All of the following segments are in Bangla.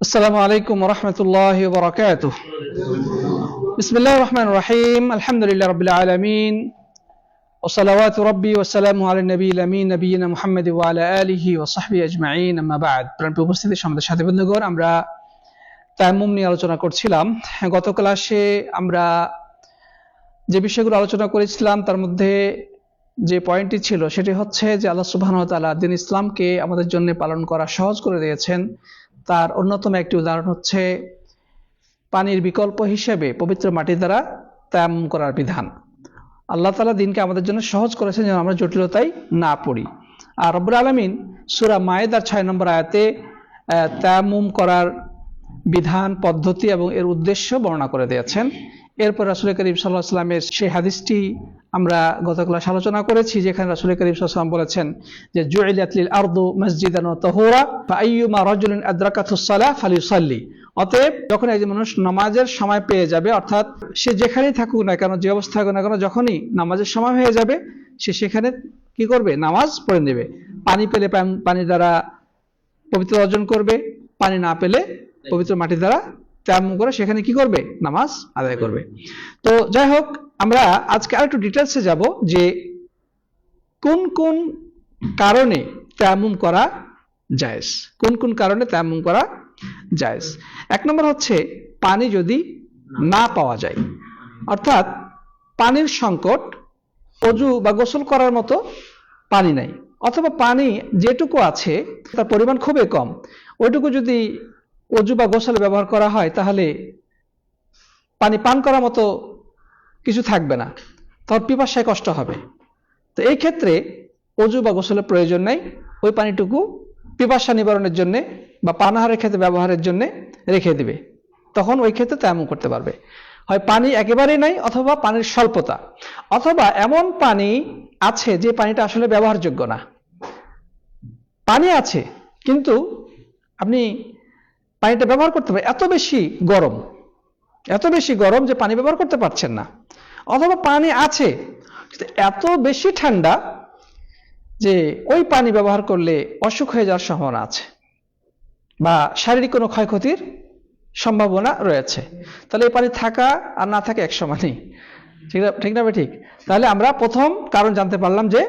السلام عليكم ورحمة الله وبركاته بسم الله الرحمن الرحيم الحمد لله رب العالمين وصلوات ربي وسلامه على النبي الأمين نبينا محمد وعلى آله وصحبه أجمعين أما بعد প্রাণপ্রিয় উপস্থিতি আমাদের সাথে বন্ধুগণ আমরা তায়াম্মুম নিয়ে আলোচনা করছিলাম গত ক্লাসে আমরা যে বিষয়গুলো আলোচনা করেছিলাম তার মধ্যে যে পয়েন্টটি ছিল সেটি হচ্ছে যে আল্লাহ সুবহানাহু ওয়া তাআলা দিন ইসলামকে আমাদের জন্য পালন করা সহজ করে দিয়েছেন তার অন্যতম একটি উদাহরণ হচ্ছে পানির বিকল্প হিসেবে পবিত্র মাটি দ্বারা ত্যাম করার বিধান। আল্লাহ তালা দিনকে আমাদের জন্য সহজ করেছেন যেন আমরা জটিলতায় না পড়ি। আর রব্বুল আলমিন সুরা মায়েদার ছয় নম্বর আয়াতে ত্যামুম করার বিধান, পদ্ধতি এবং এর উদ্দেশ্য বর্ণনা করে দিয়েছেন। এরপর রাসুল করিম সাল্লাহ সেই হাদিসটি আমরা গত ক্লাস আলোচনা করেছি, যেখানে রাসুল করিম সাল্লাম বলেছেন যে জুইলাতলিল আরদু মসজিদান তহুরা বা আইয়ুমা রাজুলিন আদ্রাকাতুসালাহ ফালিউসাল্লি। অতএব, যখন একজন মানুষ নামাজের সময় পেয়ে যাবে, অর্থাৎ সে যেখানেই থাকুক না কেন, যে অবস্থা থাকুক না কেন, যখনই নামাজের সময় হয়ে যাবে, সে সেখানে কি করবে? নামাজ পড়ে নেবে। পানি পেলে পানি দ্বারা পবিত্র অর্জন করবে, পানি না পেলে পবিত্র মাটি দ্বারা তেমন করে সেখানে কি করবে? নামাজ আদায় করবে। তো যাই হোক, আমরা আজকে আরেকটু ডিটেলসে যাব যে কোন কোন কারণে তেমন করা জায়েজ। কোন কোন কারণে তেমন করা জায়েজ। এক নম্বর হচ্ছে পানি যদি না পাওয়া যায়। অর্থাৎ পানির সংকট, অজু বা গোসল করার মতো পানি নাই। অথবা পানি যেটুকু আছে, তার পরিমাণ খুবই কম। ওইটুকু যদি অজু বা গোসলে ব্যবহার করা হয়, তাহলে পানি পান করার মতো কিছু থাকবে না। তখন পিপাসায় কষ্ট হবে। তো এই ক্ষেত্রে অজু বা গোসলের প্রয়োজন নাই। ওই পানিটুকু পিপাসা নিবারণের জন্যে বা পানাহারের ক্ষেত্রে ব্যবহারের জন্য রেখে দিবে। তখন ওই ক্ষেত্রে তেমন করতে পারবে। হয় পানি একেবারেই নাই অথবা পানির স্বল্পতা। অথবা এমন পানি আছে যে পানিটা আসলে ব্যবহারযোগ্য না। পানি আছে, কিন্তু আপনি পানিটা ব্যবহার করতে পারেন এত বেশি গরম, এত বেশি গরম যে পানি ব্যবহার করতে পারছেন না। অথবা পানি আছে এত বেশি ঠান্ডা যে ওই পানি ব্যবহার করলে অসুখ হয়ে যাওয়ার সম্ভাবনা আছে বা শারীরিক কোনো ক্ষয়ক্ষতির সম্ভাবনা রয়েছে। তাহলে এই পানি থাকা আর না থাকা এক সমানই ঠিক না ঠিক না ঠিক? তাহলে আমরা প্রথম কারণ জানতে পারলাম যে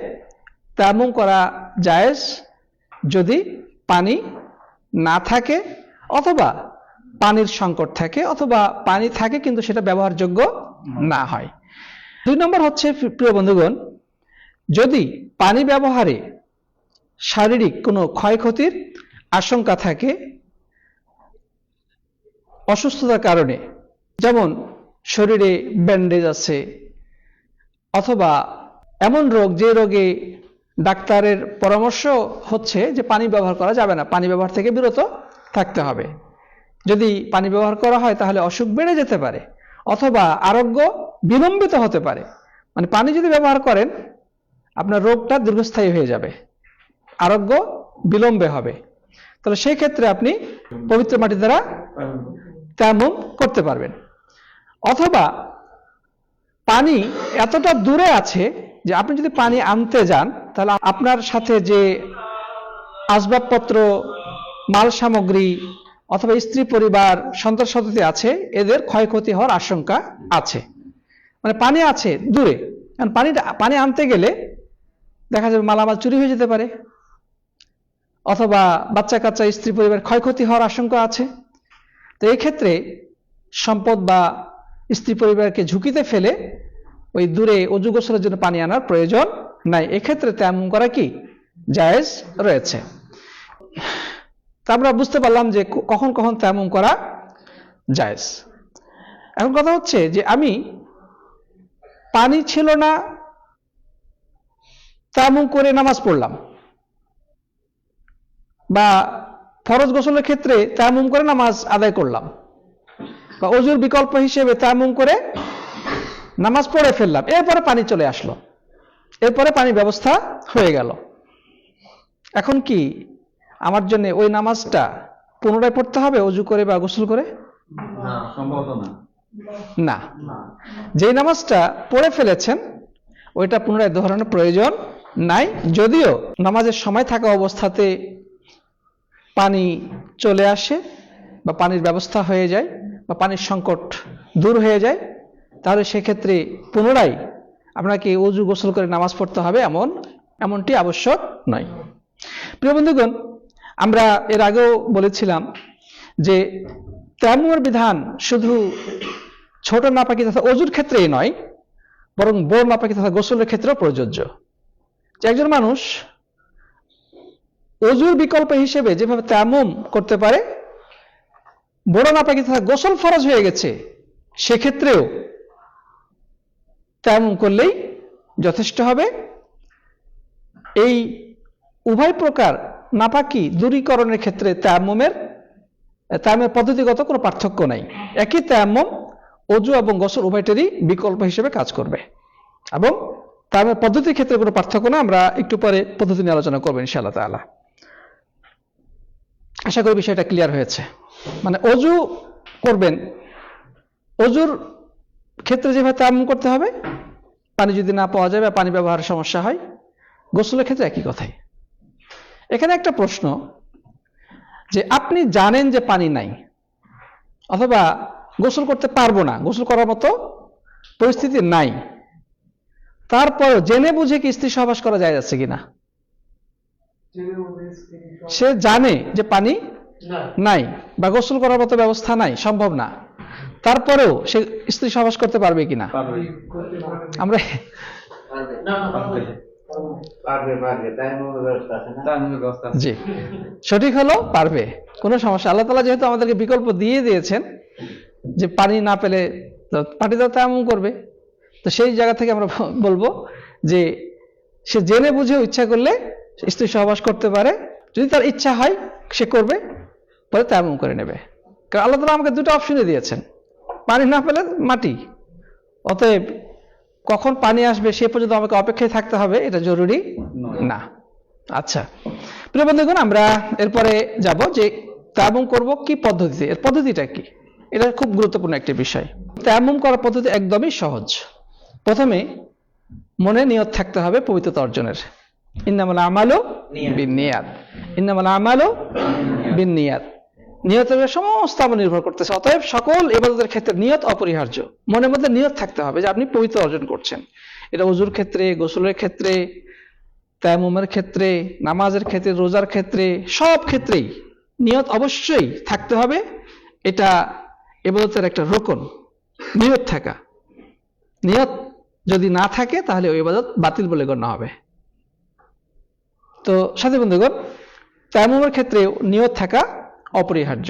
তেমন করা জায়েজ যদি পানি না থাকে অথবা পানির সংকট থাকে, অথবা পানি থাকে কিন্তু সেটা ব্যবহারযোগ্য না হয়। দুই নম্বর হচ্ছে প্রিয় বন্ধুগণ, যদি পানি ব্যবহারে শারীরিক কোনো ক্ষয়ক্ষতির আশঙ্কা থাকে, অসুস্থতার কারণে, যেমন শরীরে ব্যান্ডেজ আছে, অথবা এমন রোগ যে রোগে ডাক্তারের পরামর্শ হচ্ছে যে পানি ব্যবহার করা যাবে না, পানি ব্যবহার থেকে বিরত থাকতে হবে। যদি পানি ব্যবহার করা হয়, তাহলে অসুখ বেড়ে যেতে পারে অথবা আরোগ্য বিলম্বিত হতে পারে। মানে পানি যদি ব্যবহার করেন, আপনার রোগটা দীর্ঘস্থায়ী হয়ে যাবে, আরোগ্য বিলম্বে হবে। তাহলে সেই ক্ষেত্রে আপনি পবিত্র মাটি দ্বারা তেমন করতে পারবেন। অথবা পানি এতটা দূরে আছে যে আপনি যদি পানি আনতে যান, তাহলে আপনার সাথে যে আসবাবপত্র মাল সামগ্রী অথবা স্ত্রী পরিবার, সন্তান সন্ততি আছে, এদের ক্ষয়ক্ষতি হওয়ার আশঙ্কা আছে। মানে পানি আছে দূরে। কারণ পানিটা, পানি আনতে গেলে দেখা যাবে মালামাল চুরি হয়ে যেতে পারে। অথবা বাচ্চা কাচ্চা, স্ত্রী পরিবার ক্ষয়ক্ষতি হওয়ার আশঙ্কা আছে। তো এই ক্ষেত্রে সম্পদ বা স্ত্রী পরিবারকে ঝুঁকিতে ফেলে ওই দূরে অজু গোসলের জন্য পানি আনার প্রয়োজন নাই। এক্ষেত্রে তেমন করা কি? জায়েজ রয়েছে। তা আমরা বুঝতে পারলাম যে কখন কখন তেমন করা জায়েজ। এখন কথা হচ্ছে যে আমি পানি ছিল না তেমন করে নামাজ পড়লাম। বা ফরজ গোসলের ক্ষেত্রে তেমন করে নামাজ আদায় করলাম। বা অজুর বিকল্প হিসেবে তেমন করে নামাজ পড়ে ফেললাম। এরপরে পানি চলে আসলো। এরপরে পানি ব্যবস্থা হয়ে গেল। এখন কি আমার জন্য ওই নামাজটা পুনরায় পড়তে হবে অজু করে বা গোসল করে? না যেই নামাজটা পড়ে ফেলেছেন ওইটা পুনরায় দোহরানোর প্রয়োজন নাই। যদিও নামাজের সময় থাকা অবস্থাতে পানি চলে আসে বা পানির ব্যবস্থা হয়ে যায় বা পানির সংকট দূর হয়ে যায় তাহলে সেক্ষেত্রে পুনরায় আপনাকে অজু গোসল করে নামাজ পড়তে হবে এমন এমনটি আবশ্যক নয়। প্রিয় বন্ধুগণ আমরা এর আগেও বলেছিলাম যে তেমন বিধান শুধু ছোট নাপাকি তথা অজুর ক্ষেত্রেই নয়, বরং বড় নাপাকি তথা গোসলের ক্ষেত্রেও প্রযোজ্য। একজন মানুষ অজুর বিকল্প হিসেবে যেভাবে তায়াম্মুম করতে পারে, বড় নাপাকি তথা গোসল ফরজ হয়ে গেছে, সেক্ষেত্রেও তায়াম্মুম করলেই যথেষ্ট হবে। এই উভয় প্রকার নাপাকি দূরীকরণের ক্ষেত্রে তায়াম্মুমের, তায়াম্মের পদ্ধতিগত কোনো পার্থক্য নাই। একই তায়াম্মুম অজু এবং গোসল উভয়টারই বিকল্প হিসেবে কাজ করবে। এবং তায়াম্মের পদ্ধতির ক্ষেত্রে কোনো পার্থক্য না, আমরা একটু পরে পদ্ধতি নিয়ে আলোচনা করব ইনশাআল্লাহ তাআলা। আশা করি বিষয়টা ক্লিয়ার হয়েছে। মানে অজু করবেন, অজুর ক্ষেত্রে যেভাবে তায়াম্মুম করতে হবে, পানি যদি না পাওয়া যায় বা পানি ব্যবহারের সমস্যা হয়, গোসলের ক্ষেত্রে একই কথাই। এখানে একটা প্রশ্ন যে আপনি জানেন যে পানি নাই অথবা গোসল করতে পারব না গোসল করার মতো পরিস্থিতি নাই তারপরও জেনে বুঝে কি স্ত্রী সহবাস করা যায় যাচ্ছে কিনা? সে জানে যে পানি নাই বা গোসল করার মতো ব্যবস্থা নাই সম্ভব না তারপরেও সে স্ত্রী সহবাস করতে পারবে কিনা? আমরা জি। সঠিক হলো পারবে। কোনো সমস্যা। আল্লাহ তালা যেহেতু আমাদেরকে বিকল্প দিয়ে দিয়েছেন যে পানি না পেলে পানি তো তেমন করবে। তো সেই জায়গা থেকে আমরা বলব যে সে জেনে বুঝে ইচ্ছা করলে স্ত্রী সহবাস করতে পারে। যদি তার ইচ্ছা হয় সে করবে পরে তেমন করে নেবে। কারণ আল্লাহ তালা আমাকে দুটো অপশনে দিয়েছেন। পানি না পেলে মাটি। অতএব কখন পানি আসবে সে পর্যন্ত আমাকে অপেক্ষায় থাকতে হবে এটা জরুরি? না। আচ্ছা। প্রিয় বন্ধুগণ আমরা এরপরে যাব যে তায়ামুম করব কি পদ্ধতিতে? এর পদ্ধতিটা কি? এটা খুব গুরুত্বপূর্ণ একটি বিষয়। তায়ামুম করার পদ্ধতি একদমই সহজ। প্রথমে মনে নিয়ত থাকতে হবে পবিত্রতা অর্জনের। ইন্নামাল আমালও বিন নিয়াত। ইন্নামাল আমালও বিন নিয়াত। নিয়তের সমস্ত আমল নির্ভর করতেছে। অতএব সকল ইবাদতের ক্ষেত্রে নিয়ত অপরিহার্য। মনের মধ্যে নিয়ত থাকতে হবে যে আপনি পবিত্র অর্জন করছেন। এটা উজুর ক্ষেত্রে, গোসলের ক্ষেত্রে তায়ামুমের ক্ষেত্রে, নামাজের ক্ষেত্রে, রোজার ক্ষেত্রে, সব ক্ষেত্রেই নিয়ত অবশ্যই থাকতে হবে। এটা এবাদতের একটা রোকন, নিয়ত থাকা। নিয়ত যদি না থাকে তাহলে ওই ইবাদত বাতিল বলে গণ্য হবে। তো সাথী বন্ধুগণ তায়ামুমের ক্ষেত্রে নিয়ত থাকা অপরিহার্য।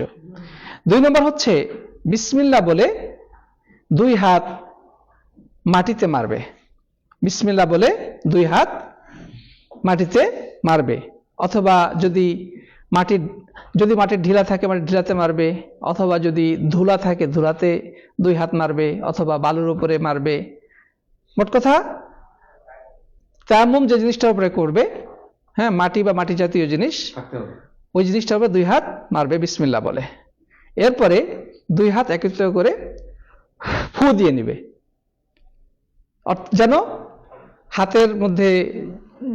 দুই নম্বর হচ্ছে বিসমিল্লা বলে দুই হাত মাটিতে মারবে। বিসমিল্লা বলে দুই হাত মাটিতে মারবে। অথবা যদি মাটির যদি মাটির ঢিলা থাকে, মাটির ঢিলাতে মারবে। অথবা যদি ধুলা থাকে, ধুলাতে দুই হাত মারবে। অথবা বালুর উপরে মারবে। মোট কথা তায়াম্মুম যে জিনিসটার উপরে করবে হ্যাঁ মাটি বা মাটি জাতীয় জিনিস ওই জিনিসটার উপরে দুই হাত মারবে বিসমিল্লা বলে। এরপরে দুই হাত একত্রিত করে ফু দিয়ে নিবে। যেন হাতের মধ্যে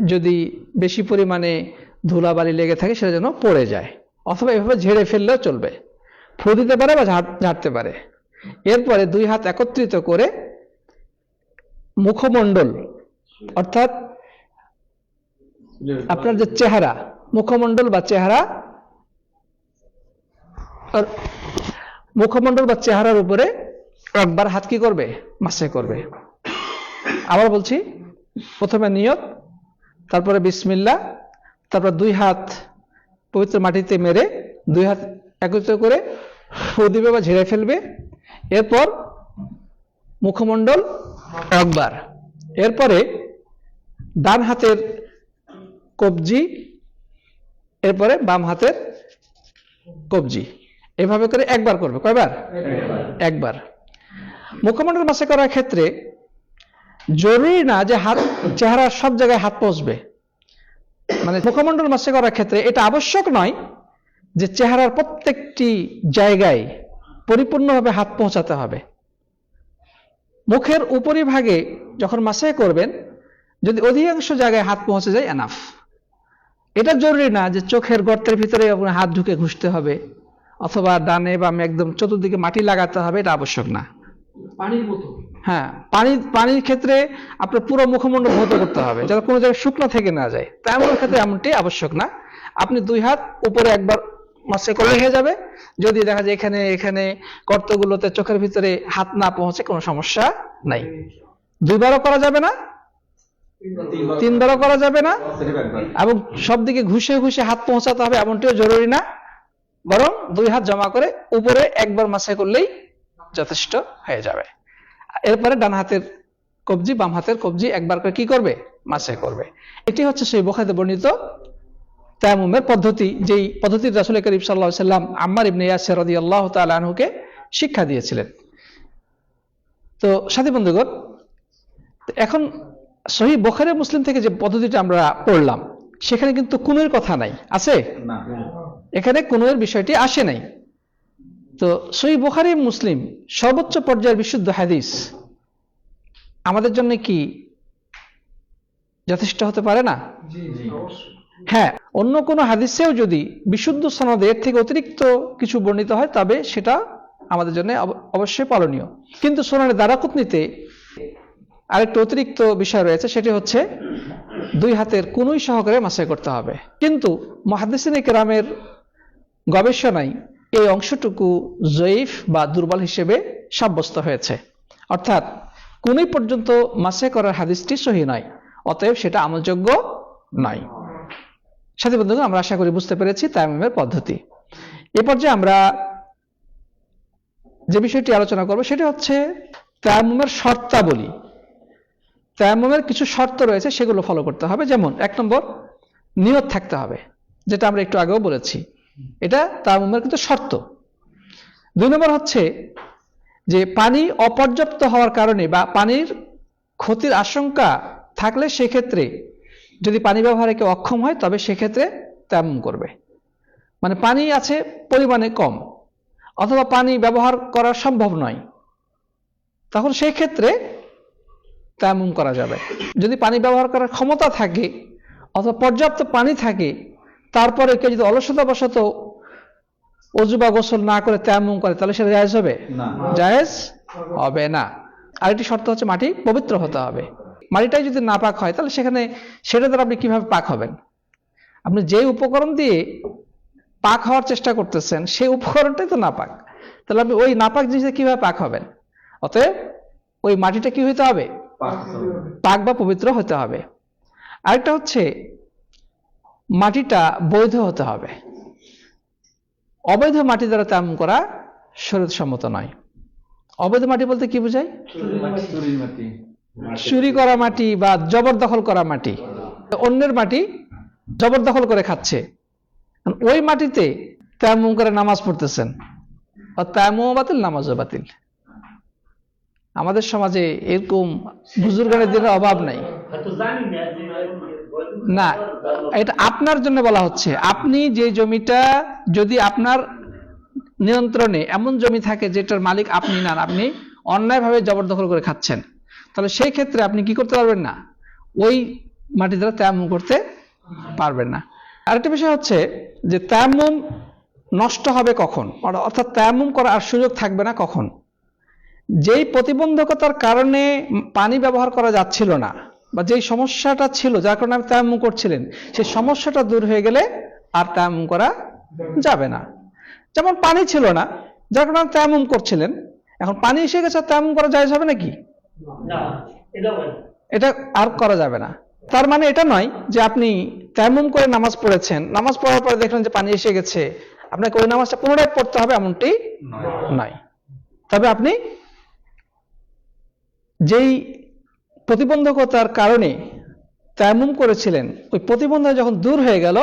যদি বেশি পরিমাণে ধুলাবালি লেগে থাকে সেটা যেন পড়ে যায়। অথবা এভাবে ঝেড়ে ফেললেও চলবে। ফু দিতে পারে বা ঝাড়- ঝাড়তে পারে। এরপরে দুই হাত একত্রিত করে মুখমণ্ডল অর্থাৎ আপনার যে চেহারা মুখমণ্ডল বা চেহারা মুখমণ্ডল বা চেহারার উপরে একবার হাত কি করবে? মাসে করবে। আবার বলছি, প্রথমে নিয়ত, তারপরে বিসমিল্লা তারপর দুই হাত পবিত্র মাটিতে মেরে, দুই হাত একত্রিত করে ফু দিবে বা ঝেড়ে ফেলবে। এরপর মুখমণ্ডল একবার। এরপরে ডান হাতের কবজি এরপরে বাম হাতের কবজি। এভাবে করে একবার করবে। কয়বার? একবার। মুখমণ্ডল মাসে করার ক্ষেত্রে জরুরি না যে হাত চেহারা সব জায়গায় হাত পৌঁছবে। মানে মুখমণ্ডল মাসে করার ক্ষেত্রে এটা আবশ্যক নয় যে চেহারার প্রত্যেকটি জায়গায় পরিপূর্ণভাবে হাত পৌঁছাতে হবে। মুখের উপরিভাগে যখন মাসে করবেন যদি অধিকাংশ জায়গায় হাত পৌঁছে যায় এনাফ এটা জরুরি না যে চোখের গর্তের ভিতরে আপনার হাত ঢুকে ঘুষতে হবে অথবা ডানে বা একদম চতুর্দিকে মাটি লাগাতে হবে এটা আবশ্যক না। পানির মতো হ্যাঁ পানি পানির ক্ষেত্রে আপনার পুরো মুখমণ্ডল ধৌত করতে হবে যাতে কোনো জায়গায় শুকনো থেকে না যায়। তেমন ক্ষেত্রে এমনটি আবশ্যক না। আপনি দুই হাত উপরে একবার মাসে করলে হয়ে যাবে। যদি দেখা যায় এখানে এখানে গর্তগুলোতে চোখের ভিতরে হাত না পৌঁছে কোনো সমস্যা নাই। দুইবারও করা যাবে না। তিনবারও করা যাবে না? এবং সব দিকে ঘুষে ঘুষে হাত পৌঁছাতে হবে এমনটিও জরুরি না। বরং দুই হাত জমা করে উপরে একবার মাসে করলেই যথেষ্ট হয়ে যাবে। এরপরে ডান হাতের কবজি, বাম হাতের কবজি একবার করে কি করবে? মাসে করবে। এটি হচ্ছে সেই বোখাতে বর্ণিত তায়ামুমের পদ্ধতি, যেই পদ্ধতি রাসুল করিম সাল্লাহ সাল্লাম আম্মার ইবনে ইয়াসির রাদিয়াল্লাহু তাআলা আনহুকে শিক্ষা দিয়েছিলেন। তো সাথী বন্ধুগণ, এখন সহি বোখারে মুসলিম থেকে যে পদ্ধতিটা আমরা পড়লাম সেখানে কিন্তু কুনুর কথা নাই। আছে? এখানে কুনুয়ের বিষয়টি আসে নাই। তো সহি বোখারি মুসলিম সর্বোচ্চ পর্যায়ের বিশুদ্ধ হাদিস আমাদের জন্য কি যথেষ্ট হতে পারে না? জি জি। হ্যাঁ অন্য কোনো হাদিসেও যদি বিশুদ্ধ সনদে এর থেকে অতিরিক্ত কিছু বর্ণিত হয় তবে সেটা আমাদের জন্য অব- অবশ্যই পালনীয়। কিন্তু সোনানের দ্বারাকুতনিতে আরেকটা অতিরিক্ত বিষয় রয়েছে, সেটি হচ্ছে দুই হাতের কুনুই সহকারে মাসাই করতে হবে। কিন্তু মহাদিসিন কেরামের গবেষণায় এই অংশটুকু জয়ীফ বা দুর্বল হিসেবে সাব্যস্ত হয়েছে। অর্থাৎ কুনুই পর্যন্ত মাসে করার হাদিসটি সহি নয়, অতএব সেটা আমলযোগ্য নয়। সাথী বন্ধুগণ, আমরা আশা করি বুঝতে পেরেছি তায়ামুমের পদ্ধতি। এ পর্যায়ে আমরা যে বিষয়টি আলোচনা করব, সেটা হচ্ছে তায়ামুমের শর্তাবলী। তায়ামুমের কিছু শর্ত রয়েছে, সেগুলো ফলো করতে হবে। যেমন, এক নম্বর, নিয়ত থাকতে হবে, যেটা আমরা একটু আগেও বলেছি। এটা তায়ামুমের কিন্তু শর্ত। দুই নম্বর হচ্ছে যে, পানি অপর্যাপ্ত হওয়ার কারণে বা পানির ক্ষতির আশঙ্কা থাকলে সেক্ষেত্রে যদি পানি ব্যবহারে কেউ অক্ষম হয়, তবে সেক্ষেত্রে তেমন করবে। মানে পানি আছে পরিমাণে কম, অথবা পানি ব্যবহার করা সম্ভব নয়। তখন সেই ক্ষেত্রে তেমন করা যাবে। যদি পানি ব্যবহার করার ক্ষমতা থাকে অথবা পর্যাপ্ত পানি থাকে তারপরে কেউ যদি অলসতাবশত অজু বা গোসল না করে তেমন করে তাহলে সেটা জায়েজ হবে? না। জায়েজ হবে না। আরেকটি শর্ত হচ্ছে মাটি পবিত্র হতে হবে। মাটিটাই যদি না পাক হয় তাহলে সেখানে সেটা দ্বারা আপনি কীভাবে পাক হবেন? আপনি যে উপকরণ দিয়ে পাক হওয়ার চেষ্টা করতেছেন সেই উপকরণটাই তো নাপাক তাহলে আপনি ওই নাপাক জিনিসে কীভাবে পাক হবেন? অতএব ওই মাটিটা কি হইতে হবে? পাক বা পবিত্র হতে হবে। আরেকটা হচ্ছে মাটিটা বৈধ হতে হবে। অবৈধ মাটি দ্বারা তেমন করা শরীর সম্মত নয়। অবৈধ মাটি বলতে কি বোঝায়? চুরি করা মাটি বা জবরদখল করা মাটি। অন্যের মাটি জবরদখল করে খাচ্ছে। ওই মাটিতে তেমন করে নামাজ পড়তেছেন। আর তেমন বাতিল নামাজও বাতিল। আমাদের সমাজে এরকম বুজুর্গানের দিনের অভাব নাই। না, এটা আপনার জন্য বলা হচ্ছে। আপনি যে জমিটা, যদি আপনার নিয়ন্ত্রণে এমন জমি থাকে যেটার মালিক আপনি না, আপনি অন্যায়ভাবে জবরদখল করে খাচ্ছেন, তাহলে সেই ক্ষেত্রে আপনি কি করতে পারবেন না? ওই মাটি দ্বারা তেমন করতে পারবেন না। আরেকটা বিষয় হচ্ছে যে তেমন নষ্ট হবে কখন? অর- অর্থাৎ তেমন করার সুযোগ থাকবে না কখন? যেই প্রতিবন্ধকতার কারণে পানি ব্যবহার করা যাচ্ছিল না বা যেই সমস্যাটা ছিল যার কারণে আপনি তায়াম্মুম করছিলেন সেই সমস্যাটা দূর হয়ে গেলে আর তায়াম্মুম করা যাবে না। যেমন পানি ছিল না যার কারণে আপনি তায়াম্মুম করছিলেন এখন পানি এসে গেছে আর তায়াম্মুম করা যায় হবে নাকি? এটা এটা আর করা যাবে না। তার মানে এটা নয় যে আপনি তেমন করে নামাজ পড়েছেন নামাজ পড়ার পরে দেখলেন যে পানি এসে গেছে আপনাকে ওই নামাজটা পুনরায় পড়তে হবে এমনটি নয়। তবে আপনি যেই প্রতিবন্ধকতার কারণে তেমন করেছিলেন, ওই প্রতিবন্ধক যখন দূর হয়ে গেল,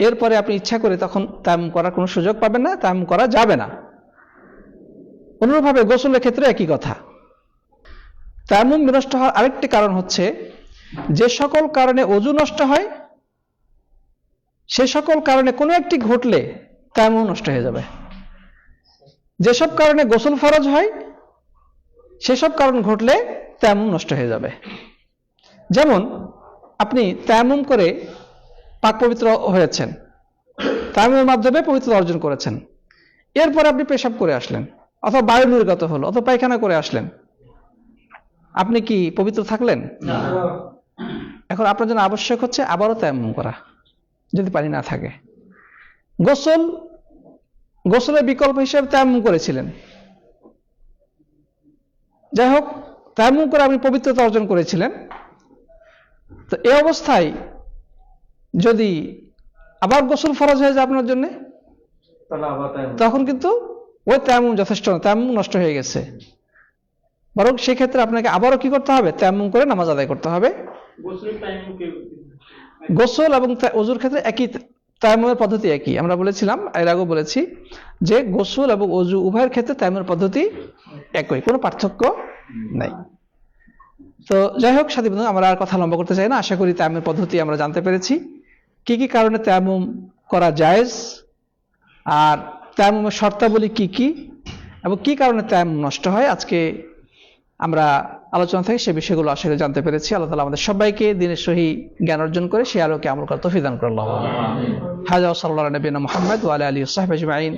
এরপরে আপনি ইচ্ছা করে তখন তেমন করার কোনো সুযোগ পাবেন না তেমন করা যাবে না। অনুরূপভাবে গোসলের ক্ষেত্রে একই কথা। তায়াম্মুম বিনষ্ট হওয়ার আরেকটি কারণ হচ্ছে, যে সকল কারণে অজু নষ্ট হয়, সে সকল কারণে কোনো একটি ঘটলে তায়াম্মুম নষ্ট হয়ে যাবে। যেসব কারণে গোসল ফরজ হয় সেসব কারণ ঘটলে তায়াম্মুম নষ্ট হয়ে যাবে। যেমন আপনি তায়াম্মুম করে পাক পবিত্র হয়েছেন। তায়াম্মুমের মাধ্যমে পবিত্রতা অর্জন করেছেন। এরপরে আপনি পেশাব করে আসলেন অথবা বায়ু নির্গত হলো অথবা পায়খানা করে আসলেন। আপনি কি পবিত্র থাকলেন? এখন আপনার জন্য আবশ্যক হচ্ছে আবারও তেমন করা যদি পানি না থাকে। গোসল গোসলের বিকল্প হিসেবে তেমন করেছিলেন। যাই হোক তেমন করে আপনি পবিত্রতা অর্জন করেছিলেন। তো এই অবস্থায় যদি আবার গোসল ফরজ হয়ে যায় আপনার জন্য তখন কিন্তু ওই তেমন যথেষ্ট না তেমন নষ্ট হয়ে গেছে। বরং সেক্ষেত্রে আপনাকে আবারও কি করতে হবে? তেমন করে নামাজ আদায় করতে হবে। গোসল এবং অজুর ক্ষেত্রে একই তায়াম্মুমের পদ্ধতি একই। আমরা বলেছিলাম, এর আগেও বলেছি যে গোসল এবং অজু উভয়ের ক্ষেত্রে তায়াম্মুমের পদ্ধতি একই, কোনো পার্থক্য নাই। তো যাই হোক, সাথী বন্ধু, আমরা আর কথা লম্বা করতে চাই না। আশা করি তায়াম্মের পদ্ধতি আমরা জানতে পেরেছি। কি কি কারণে তায়াম্মুম করা জায়েজ? আর তায়াম্মুমের শর্তাবলী কি কি? এবং কি কারণে তায়াম্মুম নষ্ট হয়? আজকে আমরা আলোচনা থেকে সে বিষয়গুলো আসলে জানতে পেরেছি। আল্লাহ তালা আমাদের সবাইকে দিনের সহি জ্ঞান অর্জন করে সে আলোকে আমল করা তফিদান করল হাজা সাল্লাহ নবীন মোহাম্মদ ওয়ালা আলী সাহেব আজমাইন।